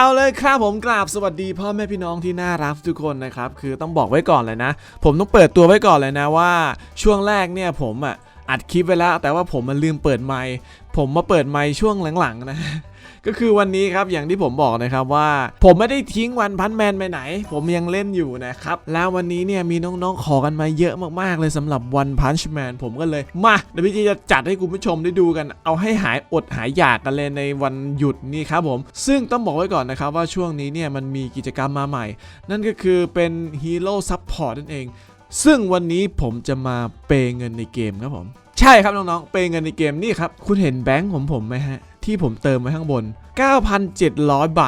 เอาเลยครับผมกราบสวัสดีพ่อแม่พี่น้องที่น่ารักทุกคนนะครับคือต้องบอกไว้ก่อนเลยนะ ผมต้องเปิดตัวไว้ก่อนเลยนะว่า ช่วงแรกเนี่ยผมอะอัดคลิปไว้แล้ว แต่ว่าผมมันลืมเปิดไมค์ผมมาเปิดไมค์ช่วงหลังๆนะ ก็คือวันนี้ครับอย่างที่ผมบอกนะครับว่า ผมไม่ได้ทิ้งวันพันแมนไปไหน ผมยังเล่นอยู่นะครับ แล้ววันนี้เนี่ยมีน้องๆขอกันมาเยอะมากๆเลยสำหรับวันพันช์แมนผมก็เลยมาเดี๋ยวพี่จีจะจัดให้คุณผู้ชมได้ดูกัน เอาให้หายอดหายอยากกันเลยในวันหยุดนี้ครับผม ซึ่งต้องบอกไว้ก่อนนะครับว่าช่วงนี้เนี่ยมันมีกิจกรรมมาใหม่ นั่นก็คือเป็นฮีโร่ซัพพอร์ตนั่นเองซึ่งวันนี้ผมจะมาเปย์เงินในเกมครับผม ใช่ครับน้องๆ เปย์เงินในเกมนี่ครับ คุณเห็นแบงค์ของผมไหมฮะ ที่ผมเติมไว้ข้างบน 9,700 ใบ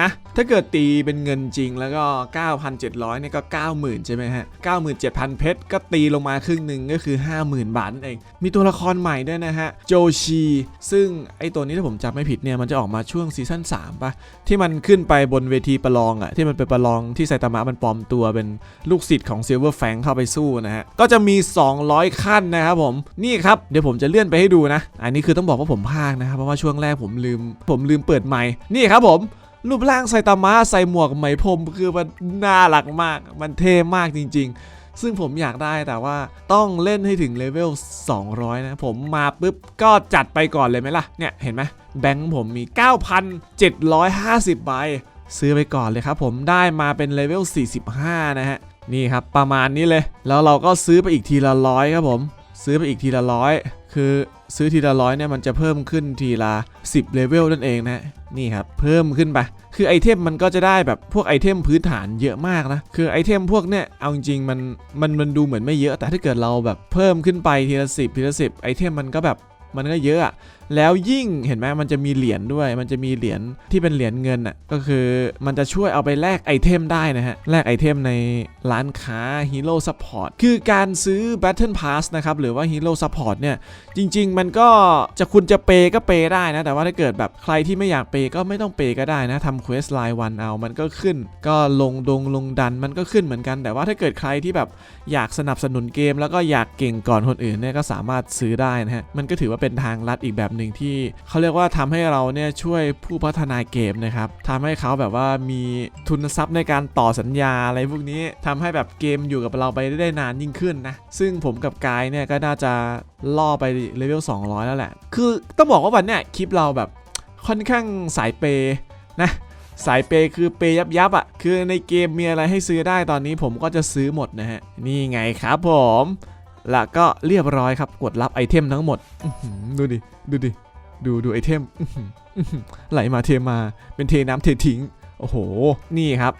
นะถ้าเกิดตีเป็นเงินจริงแล้วก็ 9,700เนี่ยก็ 90,000 ใช่ไหมฮะ 97,000 เพชรก็ตีลงมาครึ่งหนึ่งก็คือ 50,000 บาทนั่นเอง มีตัวละครใหม่ด้วยนะฮะ โจชี ซึ่งไอตัวนี้ถ้าผมจำไม่ผิดเนี่ยมันจะออกมาช่วงซีซั่น3ปะที่มันขึ้นไปบนเวทีประลองอะที่มันเป็นประลองที่ไซตามะมันปลอมตัวเป็นลูกศิษย์ของซิลเวอร์แฟงเข้าไปสู้นะฮะ ก็จะมี 200 ขั้นนะครับผม นี่ครับเดี๋ยวผมจะเลื่อนไปให้ดูนะ อันนี้คือต้องบอกว่าผมพากนะครับเพราะว่าช่วงแรกผมลืม ผมลืมเปิดไมค์นี่ครับผม รูปร่างไซตามะใส่หมวกไหมพรมคือมันน่ารักมาก มันเท่มากจริง ๆ ซึ่งผมอยากได้แต่ว่าต้องเล่นให้ถึงเลเวล 200 นะ ผมมาปุ๊บก็จัดไปก่อนเลยไหมล่ะ เนี่ยเห็นไหมแบงค์ผมมี 9,750 ใบ ซื้อไปก่อนเลยครับผมได้มาเป็นเลเวล 45 นะฮะ นี่ครับประมาณนี้เลย แล้วเราก็ซื้อไปอีกทีละร้อยครับผม ซื้อไปอีกทีละร้อย คือซื้อทีละร้อยเนี่ยมันจะเพิ่มขึ้นทีละ10เลเวลนั่นเองนะนี่ครับเพิ่มขึ้นไปคือไอเทมมันก็จะได้แบบพวกไอเทมพื้นฐานเยอะมากนะคือไอเทมพวกเนี่ยเอาจริงมันมันมันดูเหมือนไม่เยอะแต่ถ้าเกิดเราแบบเพิ่มขึ้นไปทีละสิบทีละสิบไอเทมมันก็แบบมันก็เยอะอะแล้วยิ่งเห็นไหมมันจะมีเหรียญด้วย มันจะมีเหรียญที่เป็นเหรียญเงินอะก็คือมันจะช่วยเอาไปแลกไอเทมได้นะฮะแลกไอเทมในร้านค้า Hero Support คือการซื้อ Battle Pass นะครับหรือว่า Hero Support เนี่ยจริง ๆ มันก็จะคุณจะเปย์ก็เปย์ได้นะ แต่ว่าถ้าเกิดแบบใครที่ไม่อยากเปย์ก็ไม่ต้องเปย์ก็ได้นะทำเควสรายวันเอามันก็ขึ้น ก็ลงดงลงดันมันก็ขึ้นเหมือนกัน แต่ว่าถ้าเกิดใครที่แบบอยากสนับสนุนเกม แล้วก็อยากเก่งก่อนคนอื่นเนี่ยก็สามารถซื้อได้นะฮะมันก็ถือว่าเป็นทางลัดอีกแบบหนึ่งที่เขาเรียกว่าทำให้เราเนี่ยช่วยผู้พัฒนาเกมนะครับทำให้เขาแบบว่ามีทุนทรัพย์ในการต่อสัญญาอะไรพวกนี้ทำให้แบบเกมอยู่กับเราไปได้นานยิ่งขึ้นนะซึ่งผมกับกายเนี่ยก็น่าจะล่อไปเลเวล200 แล้วแหละ คือต้องบอกว่าวันเนี้ยคลิปเราแบบค่อนข้างสายเปย์นะสายเปย์คือเปย์ยับยับๆอะ คือในเกมมีอะไรให้ซื้อได้ตอนนี้ผมก็จะซื้อหมดนะฮะ นี่ไงครับผม แล้วก็เรียบร้อยครับกดรับไอเทมทั้งหมดดูดิดูดิดูดูไอเทมไหลมาเทมาเป็นเทน้ำเททิ้ง โอ้โห นี่ครับ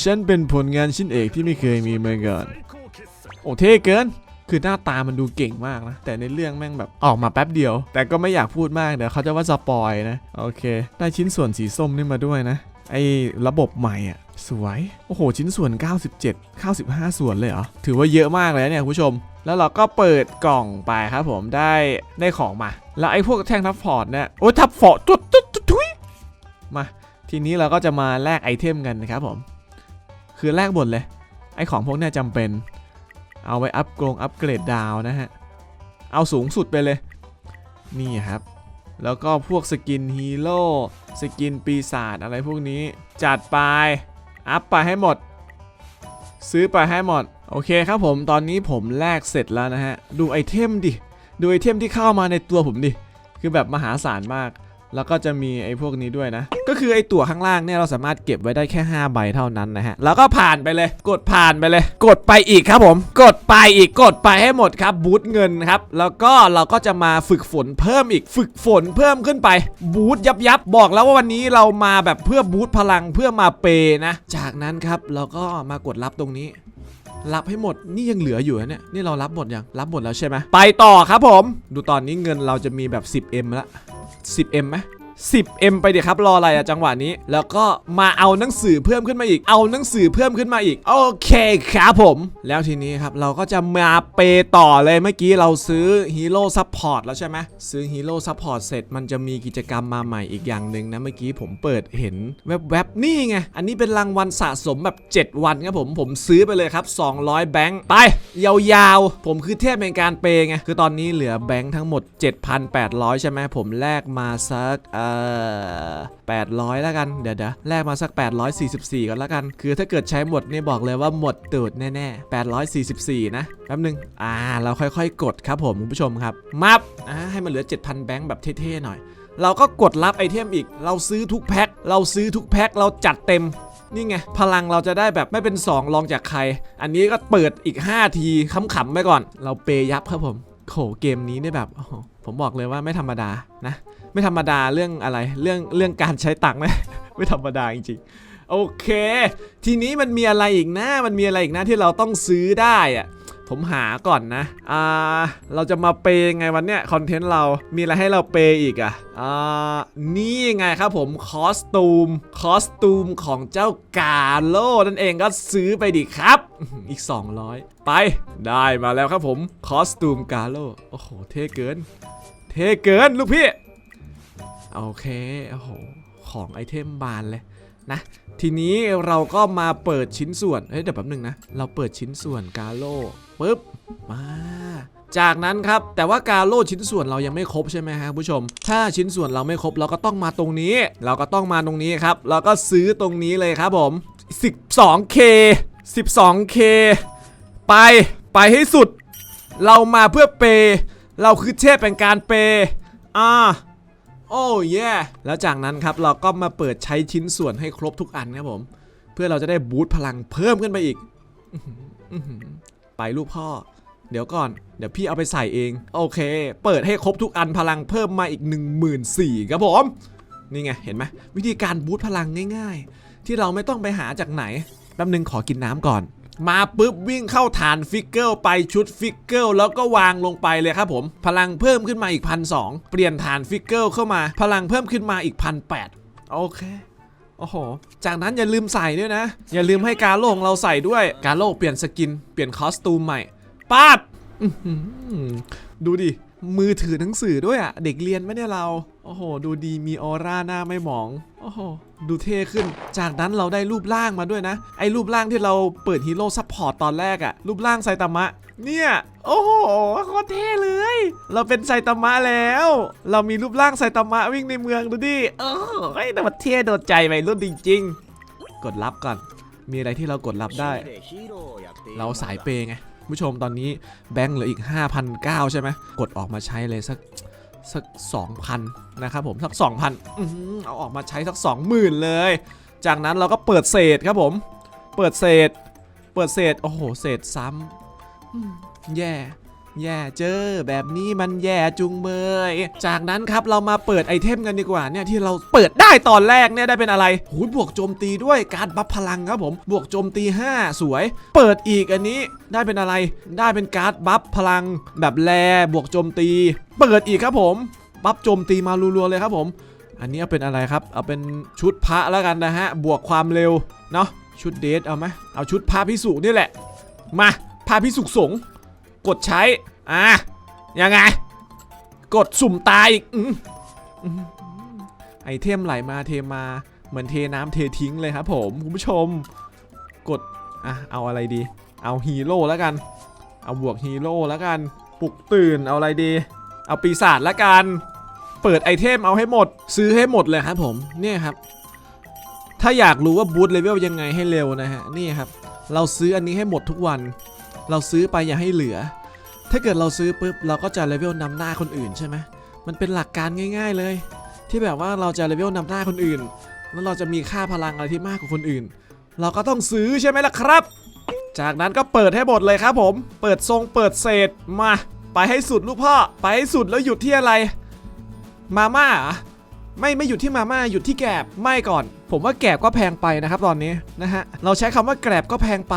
ฉันเป็นผลงานชิ้นเอกที่ไม่เคยมีมาก่อนโอ้เท่เกินคือหน้าตามันดูเก่งมากนะ แต่ในเรื่องแม่งแบบออกมาแป๊บเดียว แต่ก็ไม่อยากพูดมาก เดี๋ยวเขาจะว่าสปอยนะ โอเค ได้ชิ้นส่วนสีส้มนี่มาด้วยนะ ไอ้ระบบใหม่อะ สวย โอ้โห ชิ้นส่วน 97 95 ส่วนเลยเหรอ ถือว่าเยอะมากเลยนะเนี่ยคุณผู้ชม แล้วเราก็เปิดกล่องไปครับผม ได้ได้ของมา แล้วไอ้พวกแท่งทับฟอร์ดเนี่ย โอ้ยทับฟอร์ดตุ๊ดตุ๊ดตุ๊ดทุยมา ทีนี้เราก็จะมาแลกไอเทมกันนะครับผม คือแลกหมดเลย ไอ้ของพวกนี้จำเป็น เอาไว้อัพกรงอัพเกรดดาวนะฮะ เอาสูงสุดไปเลย นี่ครับแล้วก็พวกสกินฮีโร่ สกินปีศาจอะไรพวกนี้ จัดไป อัพไปให้หมด ซื้อไปให้หมด โอเคครับผมตอนนี้ผมแลกเสร็จแล้วนะฮะ ดูไอเทมดิ ดูไอเทมที่เข้ามาในตัวผมดิ คือแบบมหาศาลมาก แล้วก็จะมีไอ้พวกนี้ด้วยนะ ก็คือไอ้ตั๋วข้างล่างเนี่ยเราสามารถเก็บไว้ได้แค่ 5 ใบเท่านั้นนะฮะ แล้วก็ผ่านไปเลย กดผ่านไปเลย กดไปอีกครับผม กดไปอีก กดไปให้หมดครับ บูทเงินครับ แล้วก็เราก็จะมาฝึกฝนเพิ่มอีก ฝึกฝนเพิ่มขึ้นไป บูทยับยับบอกแล้วว่าวันนี้เรามาแบบเพื่อบูทพลังเพื่อมาเปย์นะ จากนั้นครับเราก็มากดรับตรงนี้รับให้หมดนี่ยังเหลืออยู่นะเนี่ยนี่เรารับหมดยังรับหมดแล้วใช่ไหมไปต่อครับผม ดูตอนนี้เงินเราจะมีแบบ 10M ละ 10M ไหม 10M ไปเดี๋ยวครับ รออะไรอะจังหวะนี้ แล้วก็มาเอาหนังสือเพิ่มขึ้นมาอีก เอาหนังสือเพิ่มขึ้นมาอีก โอเคครับผม แล้วทีนี้ครับเราก็จะมาเปยต่อเลยเมื่อกี้เราซื้อฮีโร่ซัพพอร์ตแล้วใช่ไหมซื้อฮีโร่ซัพพอร์ตเสร็จมันจะมีกิจกรรมมาใหม่อีกอย่างหนึ่งนะเมื่อกี้ผมเปิดเห็นแวบๆนี่ไงอันนี้เป็นรางวัลสะสมแบบ 7 วันครับผมผมซื้อไปเลยครับ 200 แบงค์ไป ยาวๆ ผมคือเทพในการเปย์ไงคือตอนนี้เหลือแบงค์ทั้งหมด 7,800 ใช่ไหมผมแลกมาสักเอ่อ800 แล้วกัน เดี๋ยวเดี๋ยวแลกมาสัก 844 ก่อนแล้วกัน คือถ้าเกิดใช้หมดนี่บอกเลยว่าหมดตูดแน่ๆ 844 นะ แป๊บนึง อ่า เราค่อยๆ กดครับผมคุณผู้ชมครับ มับอ่าให้มันเหลือ 7,000 แบงค์แบบเท่ๆ หน่อย เราก็กดรับไอเทมอีก เราซื้อทุกแพ็ค เราซื้อทุกแพ็ค เราจัดเต็มนี่ไง พลังเราจะได้แบบไม่เป็น 2 รองจากใคร อันนี้ก็เปิดอีก 5 ทีขำๆไปก่อน เราเปย์ยับครับผมโหเกมนี้เนี่ยแบบ ผมบอกเลยว่าไม่ธรรมดานะ ไม่ธรรมดาเรื่องอะไรเรื่องเรื่องการใช้ตังค์นะไม่ธรรมดาจริงๆโอเค ทีนี้มันมีอะไรอีกนะ มันมีอะไรอีกนะที่เราต้องซื้อได้อะ ผมหาก่อนนะ อ่า เราจะมาเปย์ยังไงวันเนี้ยคอนเทนต์เรา มีอะไรให้เราเปย์อีกอะอ่า นี่ไงครับผมคอสตูม คอสตูมของเจ้ากาโลนั่นเองก็ซื้อไปดิครับอื้อหืออีก 200 ไป ได้มาแล้วครับผม คอสตูมกาโล โอ้โห เท่เกิน เท่เกินลูกพี่ โอเค โอ้โห ของไอเทมบานเลย นะทีนี้เราก็มาเปิดชิ้นส่วนเฮ้ยเดี๋ยวแป๊บหนึงนะ เราเปิดชิ้นส่วนกาโลปุ๊บมาจากนั้นครับแต่ว่ากาโลชิ้นส่วนเรายังไม่ครบใช่ไหมครับผู้ชม ถ้าชิ้นส่วนเราไม่ครบเราก็ต้องมาตรงนี้ เราก็ต้องมาตรงนี้ครับเราก็ซื้อตรงนี้เลยครับผม 12k 12k ไปไปให้สุด เรามาเพื่อเป เราคือเทพเป็นการเปอ่า โอ้ย่แล้วจากนั้นครับเราก็มาเปิดใช้ชิ้นส่วนให้ครบทุกอันครับผม เพื่อเราจะได้บูตพลังเพิ่มขึ้นไปอีกไปลูกพ่อ เดี๋ยวก่อน เดี๋ยวพี่เอาไปใส่เอง โอเค เปิดให้ครบทุกอันพลังเพิ่มมาอีก 1 4 0 0 0ครับผม นี่ไง เห็นไหมวิธีการบูตพลังง่าย ๆ ที่เราไม่ต้องไปหาจากไหนแป๊บนึงขอกินน้ำก่อน มาปุ๊บวิ่งเข้าฐานฟิกเกิลไปชุดฟิกเกิลแล้วก็วางลงไปเลยครับผม พลังเพิ่มขึ้นมาอีกพันสเปลี่ยนฐานฟิกเกิลเข้ามา พลังเพิ่มขึ้นมาอีกพันแโอเคโอ้โห จากนั้นอย่าลืมใส่ด้วยนะ อย่าลืมให้การโลของเราใส่ด้วย การโลเปลี่ยนสกิน เปลี่ยนคอสตูมใหม่ป้าบดูดิ มือถือหนังสือด้วยอะเด็กเรียนไหมเนี่ยเรา โอ้โห ดูดีมีออร่าหน้าไม่หมอง อ้โหดูเท่ขึ้น จากนั้นเราได้รูปร่างมาด้วยนะ ไอ้รูปร่างที่เราเปิดฮีโร่ซัพพอร์ตตอนแรกอะรูปร่างไซตามะ เนี่ย โอ้โหโคตรเท่เลย เราเป็นไซตามะแล้ว เรามีรูปร่างไซตามะวิ่งในเมืองดูดิเออเฮ้ยแต่มันเท่โดนใจไปรุ่นจริง ๆ กดรับก่อน มีอะไรที่เรากดรับได้ เราสายเปย์ไงผู้ชมตอนนี้แบงค์เหลืออีก 5,009ใช่ไหมกดออกมาใช้เลยสัก สัก 2,000 นะครับผม สัก 2,000อื้อหือเอาออกมาใช้สัก 20,000 เลย จากนั้นเราก็เปิดเศษครับผม เปิดเศษ เปิดเศษ โอ้โห เศษซ้ำอืมแย่ แย่เจอแบบนี้มันแย่จุงเบยจากนั้นครับเรามาเปิดไอเทมกันดีกว่าเนี่ยที่เราเปิดได้ตอนแรกเนี่ยได้เป็นอะไรหูบวกโจมตีด้วยการบัฟพลังครับผม บวกโจมตี 5 สวย เปิดอีกอันนี้ได้เป็นอะไร ได้เป็นการ์ดบัฟพลัง แบบแลบวกโจมตี เปิดอีกครับผมบัฟโจมตีมารัวๆเลยครับผม อันนี้เอาเป็นอะไรครับ เอาเป็นชุดพระแล้วกันนะฮะ บวกความเร็ว เนาะชุดเดทเอาไหมเอาชุดพระพิสุนี่แหละ มาพระพิสุสงฆ์ กดใช้ อะ ยังไง กดสุ่มตายอีกไอเทมไหลมาเทมา เหมือนเทน้ำเททิ้งเลยครับผมคุณผู้ชม กด อะ เอาอะไรดี เอาฮีโร่แล้วกัน เอาบวกฮีโร่แล้วกัน ปลุกตื่น เอาอะไรดี เอาปีศาจแล้วกัน เปิดไอเทมเอาให้หมด ซื้อให้หมดเลยครับผม เนี่ยครับ ถ้าอยากรู้ว่าบูตเลเวลยังไงให้เร็วนะฮะ นี่ครับ เราซื้ออันนี้ให้หมดทุกวัน เราซื้อไปอย่าให้เหลือ ถ้าเกิดเราซื้อปุ๊บเราก็จะเลเวลนำหน้าคนอื่นใช่ไหมมันเป็นหลักการง่าย ๆเลย ที่แบบว่าเราจะเลเวลนำหน้าคนอื่น แล้วเราจะมีค่าพลังอะไรที่มากกว่าคนอื่น เราก็ต้องซื้อใช่ไหมล่ะครับ จากนั้นก็เปิดให้หมดเลยครับผม เปิดทรงเปิดเศษมา ไปให้สุดลูกพ่อ ไปให้สุดแล้วหยุดที่อะไร มาม่าไม่ไม่หยุดที่มาม่าหยุดที่แกบไม่ก่อน ผมว่าแกบก็แพงไปนะครับตอนนี้นะฮะเราใช้คำว่าแกบก็แพงไป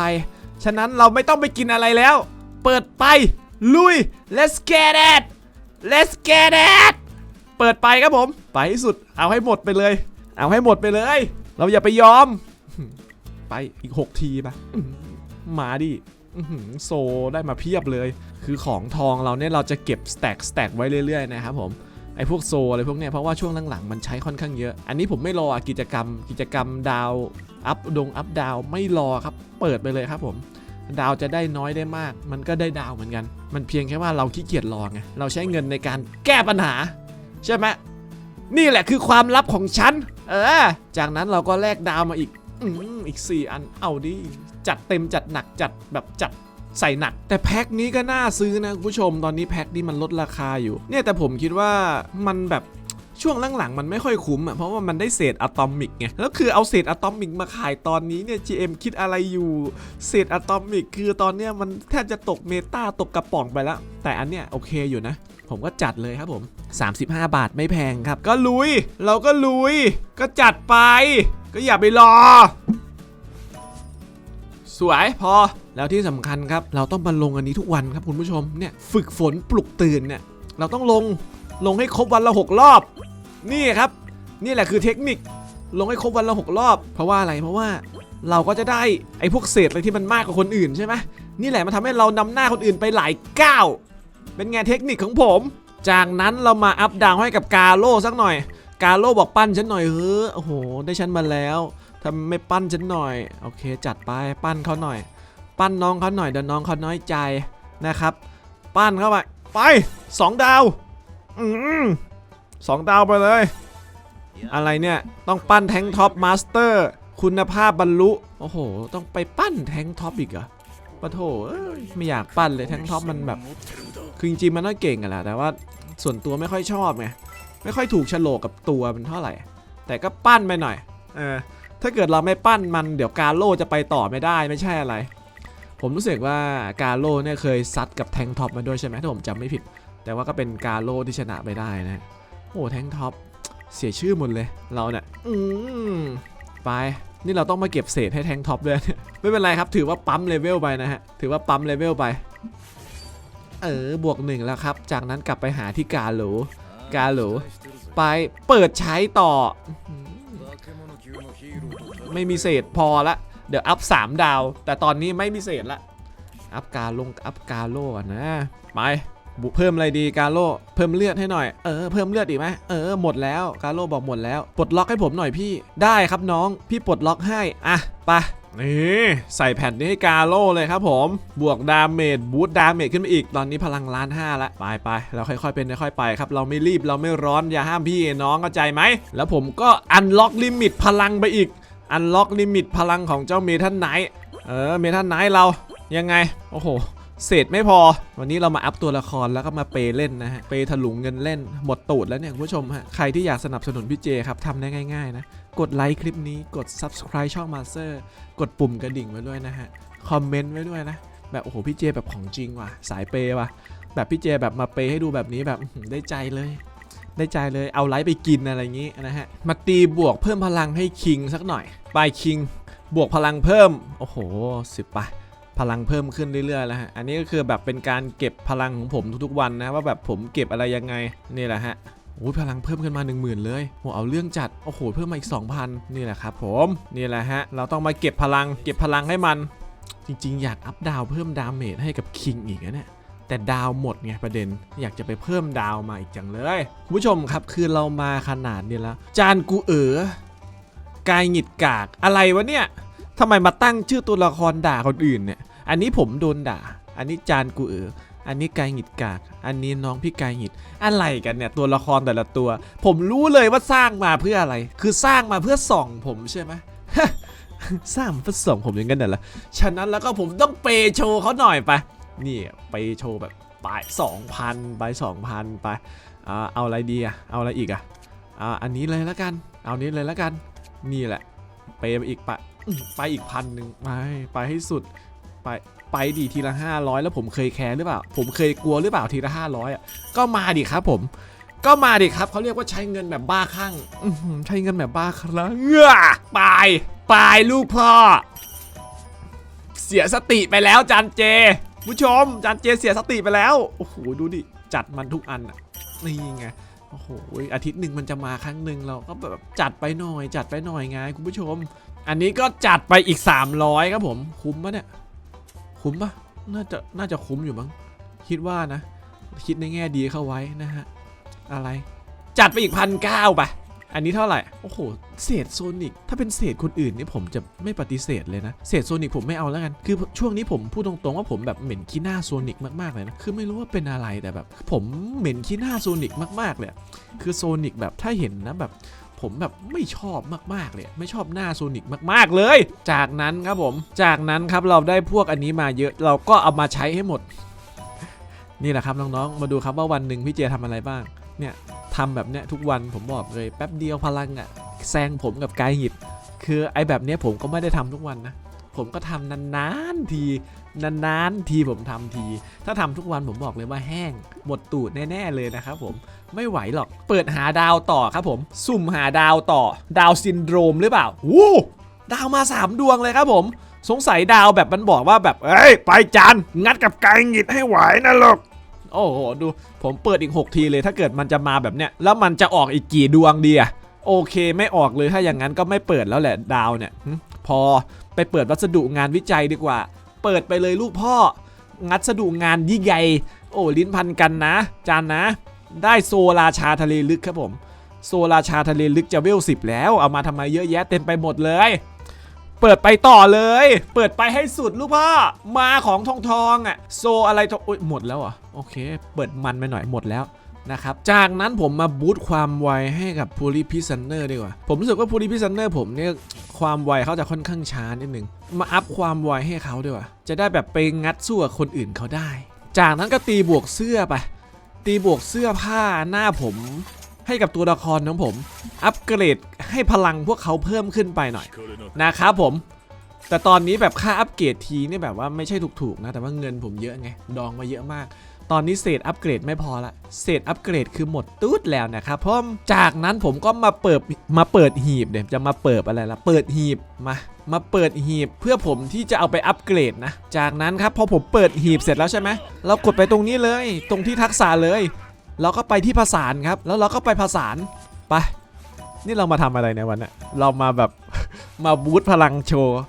ฉะนั้นเราไม่ต้องไปกินอะไรแล้ว เปิดไป ลุย let's get it let's get it เปิดไปครับผม ไปให้สุด เอาให้หมดไปเลย เอาให้หมดไปเลย เราอย่าไปยอม ไปอีก 6 ทีปะมาดิโซได้มาเพียบเลย คือของทองเราเนี่ยเราจะเก็บสแต็กสแต็กไว้เรื่อยๆนะครับผม ไอ้พวกโซอะไรพวกเนี้ยเพราะว่าช่วงหลังๆมันใช้ค่อนข้างเยอะ อันนี้ผมไม่รออะกิจกรรม กิจกรรมดาวอัพดงอัพดาวไม่รอครับ เปิดไปเลยครับผมดาวจะได้น้อยได้มาก มันก็ได้ดาวเหมือนกัน มันเพียงแค่ว่าเราขี้เกียจรอไงเราใช้เงินในการแก้ปัญหา ใช่ไหมนี่แหละคือความลับของฉัน เออ จากนั้นเราก็แลกดาวมาอีกออีก 4 อัน เอาดิ จัดเต็มจัดหนักจัดแบบจัด ใส่หนัก แต่แพ็คนี้ก็น่าซื้อนะคุณผู้ชมตอนนี้แพ็คนี้มันลดราคาอยู่ เนี่ยแต่ผมคิดว่ามันแบบช่วงหลังๆ มันไม่ค่อยคุ้มอะเพราะว่ามันได้เศษอะตอมิกไงแล้วคือเอาเศษอะตอมิกมาขายตอนนี้เนี่ย GM คิดอะไรอยู่ เศษอะตอมิกคือตอนเนี้ยมันแทบจะตกเมตาตกกระป๋องไปแล้ว แต่อันเนี้ยโอเคอยู่นะ ผมก็จัดเลยครับผม 35 บาทไม่แพงครับ ก็ลุย เราก็ลุย ก็จัดไป ก็อย่าไปรอ สวยพอ แล้วที่สำคัญครับ เราต้องมาลงอันนี้ทุกวันครับคุณผู้ชมเนี่ยฝึกฝนปลุกตื่นเนี่ยเราต้องลงลงให้ครบวันละหกรอบ นี่ครับ นี่แหละคือเทคนิคลงให้ครบวันละหกรอบ เพราะว่าอะไรเพราะว่าเราก็จะได้ไอ้พวกเศษอะไรที่มันมากกว่าคนอื่นใช่ไหมนี่แหละมันทำให้เรานำหน้าคนอื่นไปหลายก้าวเป็นไงเทคนิคของผม จากนั้นเรามาอัพดาวให้กับกาโร่สักหน่อย กาโร่บอกปั้นฉันหน่อยเฮ้อโอ้โหได้ฉันมาแล้วทำไมไม่ปั้นฉันหน่อย โอเค จัดไปปั้นเขาหน่อย ปั้นน้องเขาหน่อยเดี๋ยวน้องเขาน้อยใจนะครับ ปั้นเข้าไปไปสองดาวอืมสองดาวไปเลย อะไรเนี่ยต้องปั้นแทงท็อปมาสเตอร์คุณภาพบรรลุโอ้โห ต้องไปปั้นแทงท็อปอีกเหรอปะโถไม่อยากปั้นเลยแทงท็อปมันแบบ คือจริงๆมันก็เก่งอะแหละแต่ว่าส่วนตัวไม่ค่อยชอบไงไม่ค่อยถูกโฉลกกับตัวมันเท่าไหร่ แต่ก็ปั้นไปหน่อยเออถ้าเกิดเราไม่ปั้นมันเดี๋ยวกาโลจะไปต่อไม่ได้ไม่ใช่อะไร ผมรู้สึกว่ากาโลเนี่ยเคยซัดกับแทงท็อปมาด้วยใช่ไหมถ้าผมจำไม่ผิด แต่ว่าก็เป็นกาโลที่ชนะไปได้นะโอ้แทงท็อปเสียชื่อหมดเลยเราเนี่ยอืมไปนี่เราต้องมาเก็บเศษให้แทงท็อปด้วย ไม่เป็นไรครับ ถือว่าปั๊มเลเวลไปนะฮะ ถือว่าปั๊มเลเวลไป เออบวกหนึ่งแล้วครับ จากนั้นกลับไปหาที่กาโหลกาโหลไปเปิดใช้ต่อ ไม่มีเศษพอละ เดี๋ยวอัพ3ดาว แต่ตอนนี้ไม่มีเศษละ อัพกาลงอัพกาโลนนะไปบุเพิ่มอะไรดีกาโลเพิ่มเลือดให้หน่อย เออเพิ่มเลือดอีกไหมเออหมดแล้วกาโลบอกหมดแล้วปลดล็อกให้ผมหน่อยพี่ได้ครับน้อง พี่ปลดล็อกให้อะไปนี่ใส่แผ่นนี้ให้กาโลเลยครับผม บวกดาเมจบูตดาเมจขึ้นมาอีก ตอนนี้พลังล้านห้าละไปไปเราค่อยๆเป็นค่อยๆไปครับ เราไม่รีบเราไม่ร้อนอย่าห้ามพี่น้องเข้าใจไหม แล้วผมก็อันล็อกลิมิตพลังไปอีก อันล็อกลิมิตพลังของเจ้าเมทันไนท์เออเมทันไนท์เรายังไง โอ้โหเศษไม่พอ วันนี้เรามาอัพตัวละครแล้วก็มาเปย์เล่นนะฮะ เปย์ถลุงเงินเล่น หมดตูดแล้วเนี่ยคุณผู้ชมฮะ ใครที่อยากสนับสนุนพี่เจครับทำได้ง่ายๆนะ กดไลค์คลิปนี้ กด subscribe ช่องมาสเซอร์กดปุ่มกระดิ่งไว้ด้วยนะฮะ คอมเมนต์ไว้ด้วยนะ แบบโอ้โหพี่เจแบบของจริงว่ะ สายเปย์ว่ะ แบบพี่เจแบบมาเปย์ให้ดูแบบนี้แบบได้ใจเลย ได้ใจเลยเอาไลค์ไปกินอะไรอย่างงี้นะฮะ มาตีบวกเพิ่มพลังให้คิงสักหน่อยไปคิงบวกพลังเพิ่ม โอ้โหสิบไปพลังเพิ่มขึ้นเรื่อยๆแล้วฮะ อันนี้ก็คือแบบเป็นการเก็บพลังของผมทุกๆวันนะว่าแบบผมเก็บอะไรยังไงนี่แหละฮะโอ้พลังเพิ่มขึ้นมา 1 0,000 เลยโหเอาเรื่องจัด โอ้โห เพิ่มมาอีก 2,000 นี่แหละครับผม นี่แหละฮะ เราต้องมาเก็บพลัง เก็บพลังให้มัน จริง ๆ อยากอัพดาวเพิ่มดาเมจให้กับคิงอีกนะเนี่ย แต่ดาวหมดไงประเด็น อยากจะไปเพิ่มดาวมาอีกจังเลยคุณผู้ชมครับคือเรามาขนาดนี้แล้ว จานกูเอ๋อกายหงิดกากอะไรวะเนี่ยทำไมมาตั้งชื่อตัวละครด่าคนอื่นเนี่ย อันนี้ผมโดนด่า อันนี้จานกูเอออันนี้กายหงิดกาก อันนี้น้องพี่กายหงิด อะไรกันเนี่ยตัวละครแต่ละตัว ผมรู้เลยว่าสร้างมาเพื่ออะไร คือสร้างมาเพื่อส่องผมใช่ไหมสร้างเพื่อส่องผมอย่างนั้นน่ะเหรอฉะนั้นแล้วก็ผมต้องเปย์โชว์เขาหน่อยไป นี่เปโชว์แบบไปสองพันไปสองพันไปอ่าเอาอะไรดีอะเอาอะไรอีกอะอ่าอันนี้เลยล้วกัน เอานี้เลยล้วกัน นี่แหละ ไปอีกไปไปอีกพันหนึ่งไปไปให้สุดไปไปดีทีละ 500 แล้วผมเคยแคร์หรือเปล่า ผมเคยกลัวหรือเปล่าทีละ 500อะก็มาดิครับผม ก็มาดิครับเขาเรียกว่าใช้เงินแบบบ้าคลั่งใช้เงินแบบบ้าคลั่งเงือปลายปลูกพ่อ เสียสติไปแล้วจานเจ ผู้ชมจานเจเสียสติไปแล้ว โอ้โห ดูดิ จัดมันทุกอันอะ นี่ไง โอ้โห อาทิตย์หนึ่งมันจะมาครั้งหนึ่งเราก็แบบจัดไปหน่อย จัดไปหน่อยไงคุณผู้ชม อันนี้ก็จัดไปอีก 300 ครับผม คุ้มปะเนี่ย คุ้มปะน่าจะ น่าจะคุ้มอยู่มั้ง คิดว่านะ คิดในแง่ดีเข้าไว้นะฮะ อะไร จัดไปอีกพันเก้าไป อันนี้เท่าไหร่ โอ้โห เศษโซนิก ถ้าเป็นเศษคนอื่นนี่ผมจะไม่ปฏิเสธเลยนะ เศษโซนิกผมไม่เอาแล้วกัน คือช่วงนี้ผมพูดตรงๆว่าผมแบบเหม็นขี้หน้าโซนิกมากๆเลยนะ คือไม่รู้ว่าเป็นอะไรแต่แบบ ผมเหม็นขี้หน้าโซนิกมากๆเลย คือโซนิกแบบถ้าเห็นนะแบบผมแบบไม่ชอบมาก ๆ เลย ไม่ชอบหน้าโซนิกมาก ๆ เลย จากนั้นครับผม จากนั้นครับเราได้พวกอันนี้มาเยอะเราก็เอามาใช้ให้หมด นี่แหละครับน้อง ๆ มาดูครับว่าวันหนึ่งพี่เจทำอะไรบ้าง เนี่ย ทำแบบเนี้ยทุกวันผมบอกเลยแป๊บเดียวพลังอะแซงผมกับกายหิบ คือไอ้แบบเนี้ยผมก็ไม่ได้ทำทุกวันนะผมก็ทำนานๆทีนานๆทีผมทำที ถ้าทำทุกวันผมบอกเลยว่าแห้ง หมดตูดแน่ๆเลยนะครับผมไม่ไหวหรอกเปิดหาดาวต่อครับผมสุ่มหาดาวต่อ ดาวซินโดรมหรือเปล่าวู้ดาวมา 3 ดวงเลยครับผมสงสัยดาวแบบมันบอกว่าแบบเอ้ย ไปจันงัดกับไก่หงิดให้ไหวนะลูก โอ้โหดูผมเปิดอีก 6 ทีเลยถ้าเกิดมันจะมาแบบเนี้ยแล้วมันจะออกอีกกี่ดวงดีอะโอเคไม่ออกเลยถ้าอย่างนั้นก็ไม่เปิดแล้วแหละดาวเนี่ยพอไปเปิดวัสดุงานวิจัยดีกว่า เปิดไปเลยลูกพ่อ งัดสดุงานยิ่งใหญ่โอ้ลิ้นพันกันนะ จานนะ ได้โซราชาทะเลลึกครับผม โซราชาทะเลลึกจะเวลสิบแล้ว เอามาทำไมเยอะแยะเต็มไปหมดเลย เปิดไปต่อเลย เปิดไปให้สุดลูกพ่อ มาของทองทองอะ โซอะไรทองอุ๊ยหมดแล้วอะโอเค เปิดมันไปหน่อยหมดแล้วนะครับ จากนั้นผมมาบูตความไวให้กับพูลิพิซันเนอร์ดีกว่า ผมรู้สึกว่าพูลิพิซันเนอร์ผมเนี่ยความไวเขาจะค่อนข้างช้านิดนึง มาอัพความไวให้เขาดีกว่า จะได้แบบไปงัดสู้กับคนอื่นเขาได้ จากนั้นก็ตีบวกเสื้อไป ตีบวกเสื้อผ้าหน้าผม ให้กับตัวละครของผม อัปเกรดให้พลังพวกเขาเพิ่มขึ้นไปหน่อยนะครับผม แต่ตอนนี้แบบค่าอัปเกรดทีนี่แบบว่าไม่ใช่ถูกๆนะ แต่ว่าเงินผมเยอะไง ดองมาเยอะมาก ตอนนี้เศษอัปเกรดไม่พอละ เศษอัปเกรดคือหมดตูดแล้วนะครับผมจากนั้นผมก็มาเปิดมาเปิดหีบเดี๋ยวจะมาเปิดอะไรละเปิดหีบมามาเปิดหีบเพื่อผมที่จะเอาไปอัปเกรดนะ จากนั้นครับพอผมเปิดหีบเสร็จแล้วใช่ไหมเรากดไปตรงนี้เลย ตรงที่ทักษะเลย เราก็ไปที่ผสานครับ แล้วเราก็ไปผสานไป นี่เรามาทำอะไรในวันนี้เรามาแบบ มาบูตพลังโชว์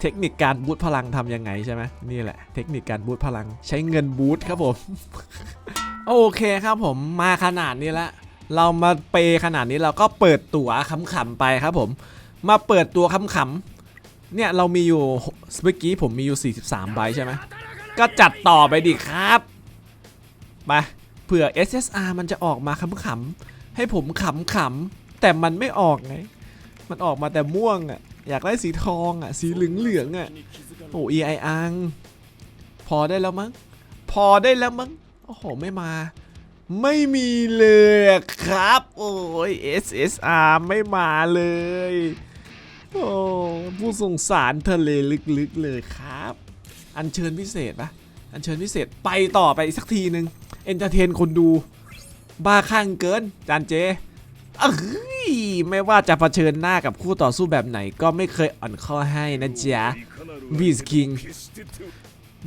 เทคนิคการบูตพลังทำยังไงใช่ไหมนี่แหละ เทคนิคการบูตพลังใช้เงินบูตครับผม โอเคครับผมมาขนาดนี้แล้วเรามาเปย์ขนาดนี้เราก็เปิดตั๋วขำๆไปครับผม มาเปิดตัวขำๆเนี่ยเรามีอยู่เมื่อกี้ผมมีอยู่ 43 ใบใช่ไหมก็จัดต่อไปดิครับ ไป เผื่อ SSR มันจะออกมาขำๆให้ผมขำๆแต่มันไม่ออกไง มันออกมาแต่ม่วงอะ อยากได้สีทองอะ สีเหลืองเหลืองๆอะ โอ้ EI อัง พอได้แล้วมั้ง พอได้แล้วมั้ง โอ้โห ไม่มา ไม่มีเลยครับ โอ้ย SSR ไม่มาเลย โอ้ ผู้สงสารทะเลลึกๆเลยครับ อัญเชิญพิเศษปะ อัญเชิญพิเศษไปต่อไปอีกสักทีหนึ่งเอนเตอร์เทนคนดู บ้าข้างเกิน จานเจเอ้ยไม่ว่าจะเผชิญหน้ากับคู่ต่อสู้แบบไหนก็ไม่เคยอ่อนข้อให้นะจ๊ะ Beast King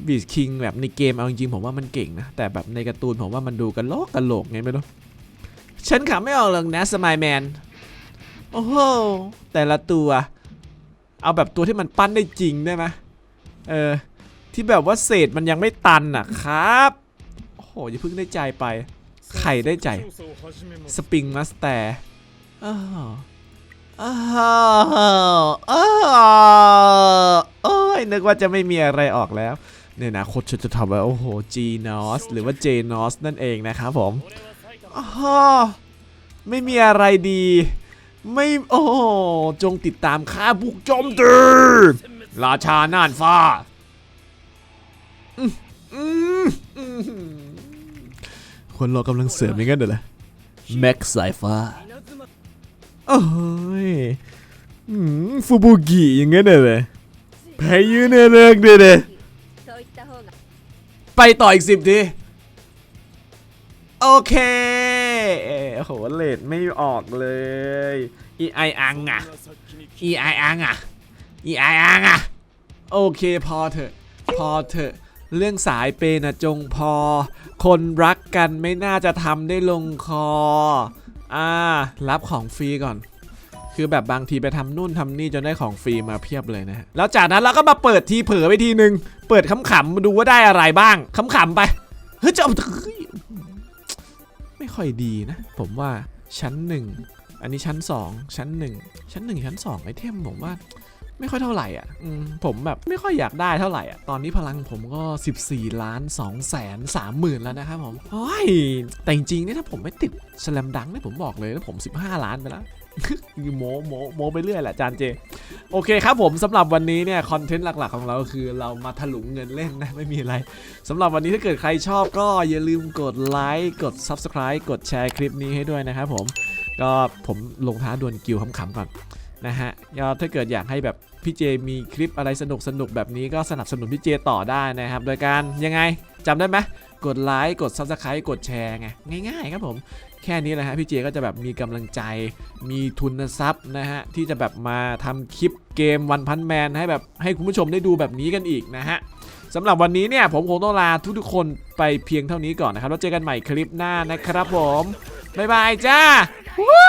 บีสคิงแบบในเกมเอาจริงผมว่ามันเก่งนะ แต่แบบในการ์ตูนผมว่ามันดูกันโลกกันโหลกไงไม่รู้ฉันขำไม่ออกหรอกนะสมายแมน โอ้โห แต่ละตัว เอาแบบตัวที่มันปั้นได้จริงได้ไหมเออ ที่แบบว่าเศษมันยังไม่ตันอะครับ โอ้โหอย่าเพิ่งได้ใจไปไข่ได้ใจ สปริงมาสแต่อ้าวอ้าวอ้าวโอ้ยนึกว่าจะไม่มีอะไรออกแล้วเนี่ยนะโคตรจะทำว่าโอ้โห G n o s หรือว่า J n o s นั่นเองนะครับผมอ้าวไม่มีอะไรดี ไม่โอ้จงติดตามข้าบุกจมตีราชาน่านฟ้า คนเรอกำลังเสริมอย่างนั้นเดี๋ยวละแม็กสายฟ้า โอ้ยฟูบูกิอย่างนั้นเดี๋ยวละแพ้ยืนเลิกเดี๋ยวละไปต่ออีกสิบทีโอเค โหเลดไม่ออกเลยอีไออังอะอีไออังอะอีไออังอะ โอเคพอเถอะ พอเถอะ เรื่องสายเปนะจงพอ คนรักกันไม่น่าจะทำได้ลงคอ อ่า รับของฟรีก่อน คือแบบบางทีไปทำนู่นทำนี่จนได้ของฟรีมาเพียบเลยนะฮะแล้วจากนั้นเราก็มาเปิดทีเผลอไปทีหนึ่งเปิดขำๆมาดูว่าได้อะไรบ้างขำๆไป เฮ้ยจะเอาเฮ้ยไม่ค่อยดีนะ ผมว่าชั้นหนึ่งอันนี้ชั้น 2 ชั้น 1 ชั้น 1 ชั้น 2 ไอเทมผมว่า ไม่ค่อยเท่าไหร่อะผมแบบไม่ค่อยอยากได้เท่าไหร่อะตอนนี้พลังผมก็ 14 ล้าน2แสน3หมื่นแล้วนะครับผมโอ้ยแต่จริงๆเนี่ยถ้าผมไม่ติดสแลมดังเนี่ยผมบอกเลยนะผม 15 ล้านไปแล้วโมโมโมไปเรื่อยแหละจานเจ โอเคครับผมสำหรับวันนี้เนี่ยคอนเทนต์หลัก ๆ ของเราคือเรามาถลุงเงินเล่นนะ ไม่มีอะไรสำหรับวันนี้ถ้าเกิดใครชอบก็อย่าลืมกดไลค์กด Subscribe กดแชร์คลิปนี้ให้ด้วยนะครับผม ก็ผมลงท้าดวลกิวขำๆก่อน นะฮะถ้าเกิดอยากให้แบบพี่เจมีคลิปอะไรสนุกๆแบบนี้ก็สนับสนุนพี่เจต่อได้นะครับ โดยการยังไงจำได้ไหมกดไลค์กด Subscribe กดแชร์ไงง่ายๆครับผม แค่นี้แหละฮะพี่เจก็จะแบบมีกำลังใจ มีทุนทรัพย์นะฮะ ที่จะแบบมาทำคลิปเกมวันพันแมนให้แบบให้คุณผู้ชมได้ดูแบบนี้กันอีกนะฮะสำหรับวันนี้เนี่ยผมคงต้องลาทุกๆคนไปเพียงเท่านี้ก่อนนะครับแล้วเจอกันใหม่คลิปหน้านะครับผมบ๊ายบายจ้าวู้